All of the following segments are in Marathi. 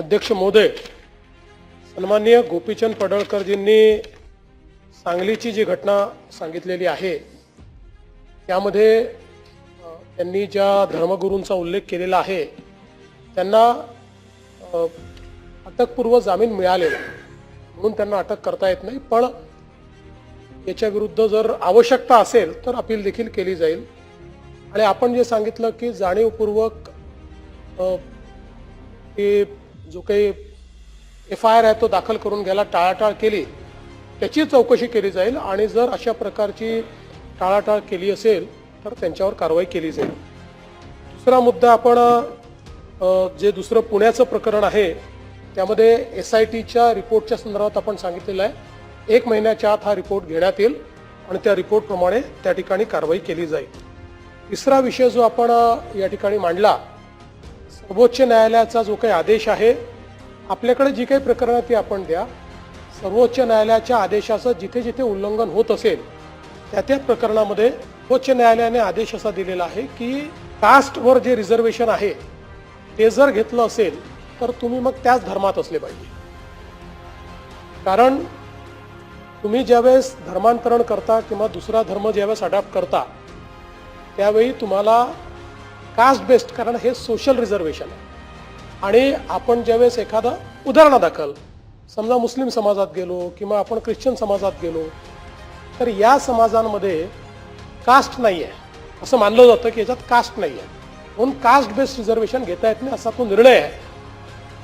अध्यक्ष महोदय सन्माननीय गोपीचंद पडळकरजींनी सांगलीची जी घटना सांगितलेली आहे त्यामध्ये त्यांनी ज्या धर्मगुरूंचा उल्लेख केलेला आहे त्यांना अटकपूर्व जामीन मिळालेला म्हणून त्यांना अटक करता येत नाही पण याच्या विरुद्ध जर आवश्यकता असेल तर अपील देखील केली जाईल. आणि आपण जे सांगितलं की जाणीवपूर्वक जो काही एफ आय आर आहे तो दाखल करून घ्यायला टाळाटाळ केली त्याची चौकशी केली जाईल आणि जर अशा प्रकारची टाळाटाळ केली असेल तर त्यांच्यावर कारवाई केली जाईल. दुसरा मुद्दा आपण जे दुसरं पुण्याचं प्रकरण आहे त्यामध्ये एस आय टीच्या रिपोर्टच्या संदर्भात आपण सांगितलेलं आहे. एक महिन्याच्या आत हा रिपोर्ट घेण्यात येईल आणि त्या रिपोर्टप्रमाणे त्या ठिकाणी कारवाई केली जाईल. तिसरा विषय जो आपण या ठिकाणी मांडला सर्वोच्च न्यायालयाचा जो काही आदेश आहे आपल्याकडे जी काही प्रकरणं ती आपण द्या. सर्वोच्च न्यायालयाच्या आदेशाचं जिथे जिथे उल्लंघन होत असेल त्या त्या प्रकरणामध्ये सर्वोच्च न्यायालयाने आदेश असा दिलेला आहे की कास्टवर जे रिझर्वेशन आहे ते जर घेतलं असेल तर तुम्ही मग त्याच धर्मात असले पाहिजे. कारण तुम्ही ज्यावेळेस धर्मांतरण करता किंवा दुसरा धर्म ज्यावेळेस अडॉप्ट करता त्यावेळी तुम्हाला कास्ट बेस्ड कारण हे सोशल रिझर्वेशन आहे. आणि आपण ज्यावेळेस एखादा उदाहरणादाखल समजा मुस्लिम समाजात गेलो किंवा आपण ख्रिश्चन समाजात गेलो तर या समाजांमध्ये कास्ट नाही आहे असं मानलं जातं की याच्यात कास्ट नाही आहे म्हणून कास्ट बेस्ड रिझर्वेशन घेता येत नाही असा तो निर्णय आहे.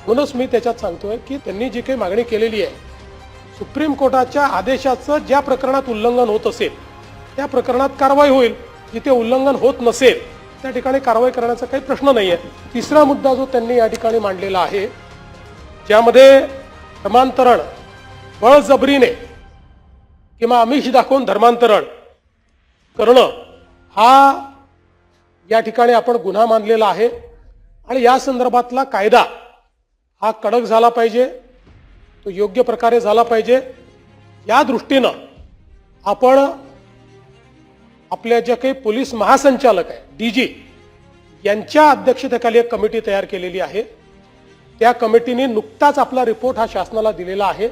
म्हणूनच मी त्याच्यात सांगतोय की त्यांनी जी काही मागणी केलेली आहे सुप्रीम कोर्टाच्या आदेशाचं ज्या प्रकरणात उल्लंघन होत असेल त्या प्रकरणात कारवाई होईल. जिथे उल्लंघन होत नसेल त्या ठिकाणी कारवाई करण्याचा काही प्रश्न नाही आहे तिसरा मुद्दा जो त्यांनी या ठिकाणी मांडलेला आहे ज्यामध्ये धर्मांतरण बळजबरीने किंवा आमिष दाखवून धर्मांतरण करणं हा या ठिकाणी आपण गुन्हा मानलेला आहे आणि या संदर्भातला कायदा हा कडक झाला पाहिजे तो योग्य प्रकारे झाला पाहिजे. या दृष्टीनं आपण आपल्या ज्या काही पोलीस महासंचालक आहे डी जी यांच्या अध्यक्षतेखाली एक कमिटी तयार केलेली आहे. त्या कमिटीने नुकताच आपला रिपोर्ट हा शासनाला दिलेला आहे.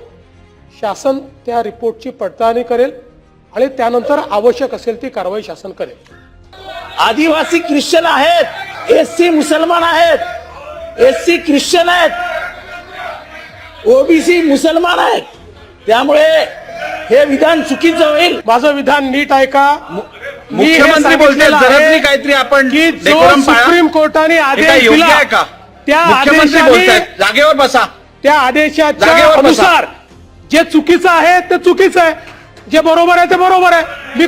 शासन त्या रिपोर्टची पडताळणी करेल आणि त्यानंतर आवश्यक असेल ती कारवाई शासन करेल. आदिवासी ख्रिश्चन आहेत एस सी मुसलमान आहेत एस सी ख्रिश्चन आहेत ओबीसी मुसलमान आहेत. त्यामुळे हे विधान चुकीचं होईल. माझं विधान नीट ऐका मी हे मुख्यमंत्री बोलतात सांगितलेलं जरा आहे तरी काहीतरी आपण की जो. सुप्रीम कोर्टाने आदेश दिला का? त्या मुख्यमंत्री बोलतायत जागेवर बसा. त्या आदेशाच्या. अनुसार जे चुकीचं आहे ते चुकीचं आहे. जे बरोबर आहे ते बरोबर आहे. मी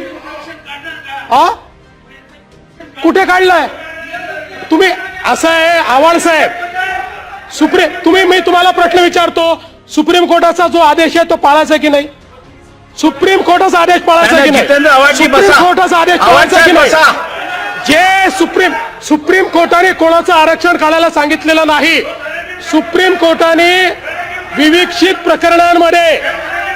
आ? कुठे काढलंय? तुम्ही असं आहे आव्हाड साहेब. सुप्रीम तुम्ही मी तुम्हाला प्रश्न विचारतो सुप्रीम कोर्टाचा जो आदेश आहे तो पाळायचा की नाही? सुप्रीम कोर्टाचा आदेश पाळायचा नाही, की नाही, सुप्रीम. कोर्टाचा आदेश पाळायचा की नाही. जे सुप्रीम सुप्रीम कोर्टाने कोणाचं आरक्षण काढायला सांगितलेलं नाही सुप्रीम कोर्टाने विविक्षित प्रकरणांमध्ये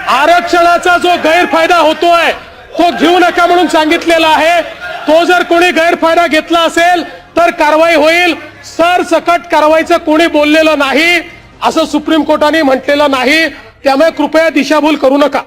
आरक्षणाचा जो गैरफायदा होतोय तो घेऊ नका म्हणून सांगितलेला आहे. तो जर कोणी गैरफायदा घेतला असेल तर कारवाई होईल. सरसकट कारवाईचं कोणी बोललेलं नाही असं सुप्रीम कोर्टाने म्हटलेलं नाही. त्यामुळे कृपया दिशाभूल करू नका.